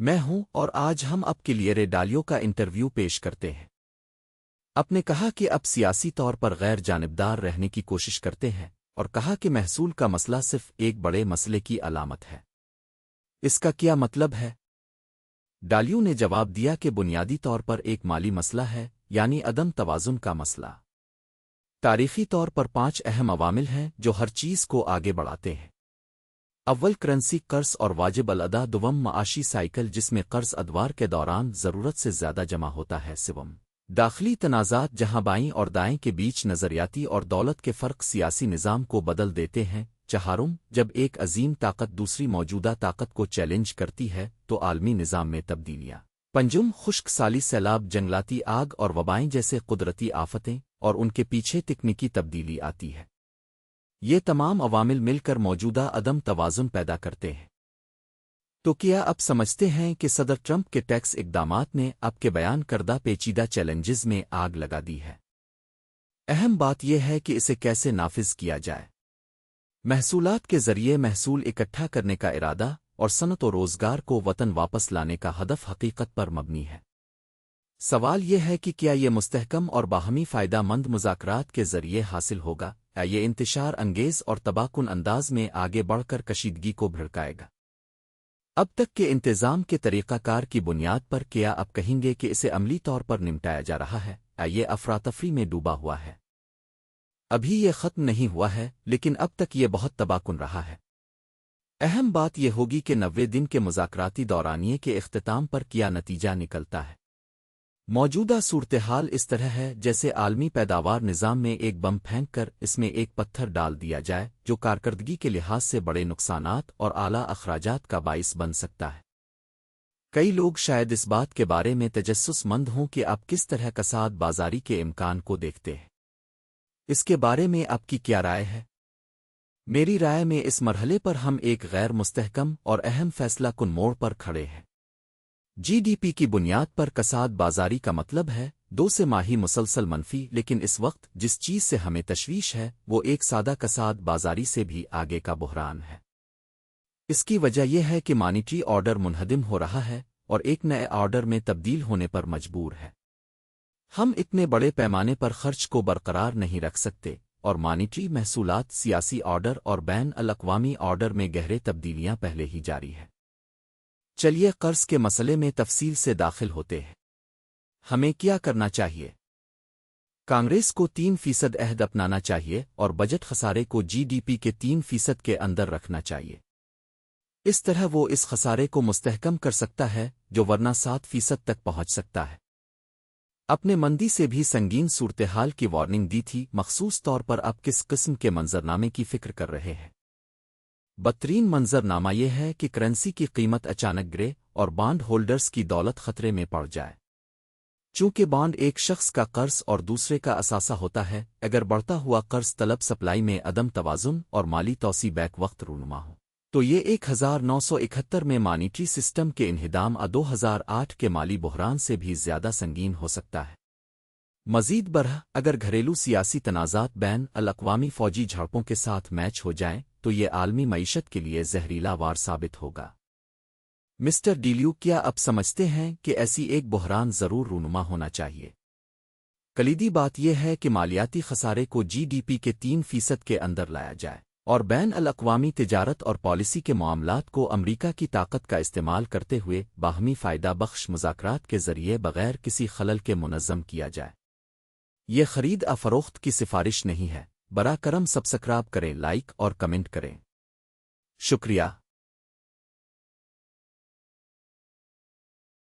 میں ہوں اور آج ہم اب کے لیے ریڈالیو کا انٹرویو پیش کرتے ہیں۔ اپ نے کہا کہ اب سیاسی طور پر غیر جانبدار رہنے کی کوشش کرتے ہیں اور کہا کہ محصول کا مسئلہ صرف ایک بڑے مسئلے کی علامت ہے۔ اس کا کیا مطلب ہے؟ ڈالیو نے جواب دیا کہ بنیادی طور پر ایک مالی مسئلہ ہے یعنی عدم توازن کا مسئلہ۔ تاریخی طور پر پانچ اہم عوامل ہیں جو ہر چیز کو آگے بڑھاتے ہیں۔ اول کرنسی قرض اور واجب الادا دوم معاشی سائیکل جس میں قرض ادوار کے دوران ضرورت سے زیادہ جمع ہوتا ہے سوم۔ داخلی تنازعات جہاں بائیں اور دائیں کے بیچ نظریاتی اور دولت کے فرق سیاسی نظام کو بدل دیتے ہیں، چہارم، جب ایک عظیم طاقت دوسری موجودہ طاقت کو چیلنج کرتی ہے، تو عالمی نظام میں تبدیلیاں۔ پنجم، خشک سالی سیلاب، جنگلاتی آگ اور وبائیں جیسے قدرتی آفتیں اور ان کے پیچھے تکنیکی تبدیلی آتی ہے۔ یہ تمام عوامل مل کر موجودہ عدم توازن پیدا کرتے ہیں۔ تو کیا اب سمجھتے ہیں کہ صدر ٹرمپ کے ٹیکس اقدامات نے اب کے بیان کردہ پیچیدہ چیلنجز میں آگ لگا دی ہے۔ اہم بات یہ ہے کہ اسے کیسے نافذ کیا جائے۔ محصولات کے ذریعے محصول اکٹھا کرنے کا ارادہ اور صنعت و روزگار کو وطن واپس لانے کا ہدف حقیقت پر مبنی ہے۔ سوال یہ ہے کہ کیا یہ مستحکم اور باہمی فائدہ مند مذاکرات کے ذریعے حاصل ہوگا؟ یہ انتشار انگیز اور تباکن انداز میں آگے بڑھ کر کشیدگی کو بھڑکائے گا۔ اب تک کے انتظام کے طریقہ کار کی بنیاد پر کیا اب کہیں گے کہ اسے عملی طور پر نمٹایا جا رہا ہے؟ یہ افراتفری میں ڈوبا ہوا ہے۔ ابھی یہ ختم نہیں ہوا ہے، لیکن اب تک یہ بہت تباکن رہا ہے۔ اہم بات یہ ہوگی کہ نوے دن کے مذاکراتی دورانیے کے اختتام پر کیا نتیجہ نکلتا ہے۔ موجودہ صورتحال اس طرح ہے جیسے عالمی پیداوار نظام میں ایک بم پھینک کر اس میں ایک پتھر ڈال دیا جائے جو کارکردگی کے لحاظ سے بڑے نقصانات اور اعلی اخراجات کا باعث بن سکتا ہے۔ کئی لوگ شاید اس بات کے بارے میں تجسس مند ہوں کہ آپ کس طرح کساد بازاری کے امکان کو دیکھتے ہیں۔ اس کے بارے میں آپ کی کیا رائے ہے؟ میری رائے میں اس مرحلے پر ہم ایک غیر مستحکم اور اہم فیصلہ کن موڑ پر کھڑے ہیں۔ جی ڈی پی کی بنیاد پر کساد بازاری کا مطلب ہے، دو سے ماہی مسلسل منفی، لیکن اس وقت جس چیز سے ہمیں تشویش ہے، وہ ایک سادہ کساد بازاری سے بھی آگے کا بحران ہے۔ اس کی وجہ یہ ہے کہ مانیٹری آرڈر منہدم ہو رہا ہے اور ایک نئے آرڈر میں تبدیل ہونے پر مجبور ہے۔ ہم اتنے بڑے پیمانے پر خرچ کو برقرار نہیں رکھ سکتے اور مانیٹری محصولات، سیاسی آرڈر اور بین الاقوامی آرڈر میں گہرے تبدیلیاں پہلے ہی جاری ہیں۔ چلیے قرض کے مسئلے میں تفصیل سے داخل ہوتے ہیں۔ ہمیں کیا کرنا چاہیے؟ کانگریس کو تین فیصد عہد اپنانا چاہیے اور بجٹ خسارے کو جی ڈی پی کے تین فیصد کے اندر رکھنا چاہیے۔ اس طرح وہ اس خسارے کو مستحکم کر سکتا ہے جو ورنہ سات فیصد تک پہنچ سکتا ہے۔ اپنے مندی سے بھی سنگین صورتحال کی وارننگ دی تھی، مخصوص طور پر اب کس قسم کے منظرنامے کی فکر کر رہے ہیں۔ بدترین منظر نامہ یہ ہے کہ کرنسی کی قیمت اچانک گرے اور بانڈ ہولڈرز کی دولت خطرے میں پڑ جائے۔ چونکہ بانڈ ایک شخص کا قرض اور دوسرے کا اثاثہ ہوتا ہے، اگر بڑھتا ہوا قرض طلب سپلائی میں عدم توازن اور مالی توسیع بیک وقت رونما ہو۔ تو یہ ایک ہزار نو سو اکہتر میں مانیٹری سسٹم کے انہدام دو ہزار آٹھ کے مالی بحران سے بھی زیادہ سنگین ہو سکتا ہے۔ مزید برہ، اگر گھریلو سیاسی تنازعات بین الاقوامی فوجی جھڑپوں کے ساتھ میچ ہو جائیں تو یہ عالمی معیشت کے لیے زہریلا وار ثابت ہوگا۔ مسٹر ڈیلیو کیا اب سمجھتے ہیں کہ ایسی ایک بحران ضرور رونما ہونا چاہیے؟ کلیدی بات یہ ہے کہ مالیاتی خسارے کو جی ڈی پی کے تین فیصد کے اندر لایا جائے اور بین الاقوامی تجارت اور پالیسی کے معاملات کو امریکہ کی طاقت کا استعمال کرتے ہوئے باہمی فائدہ بخش مذاکرات کے ذریعے بغیر کسی خلل کے منظم کیا جائے۔ یہ خرید افروخت کی سفارش نہیں ہے۔ براہ کرم سبسکرائب کریں لائک اور کمنٹ کریں۔ شکریہ۔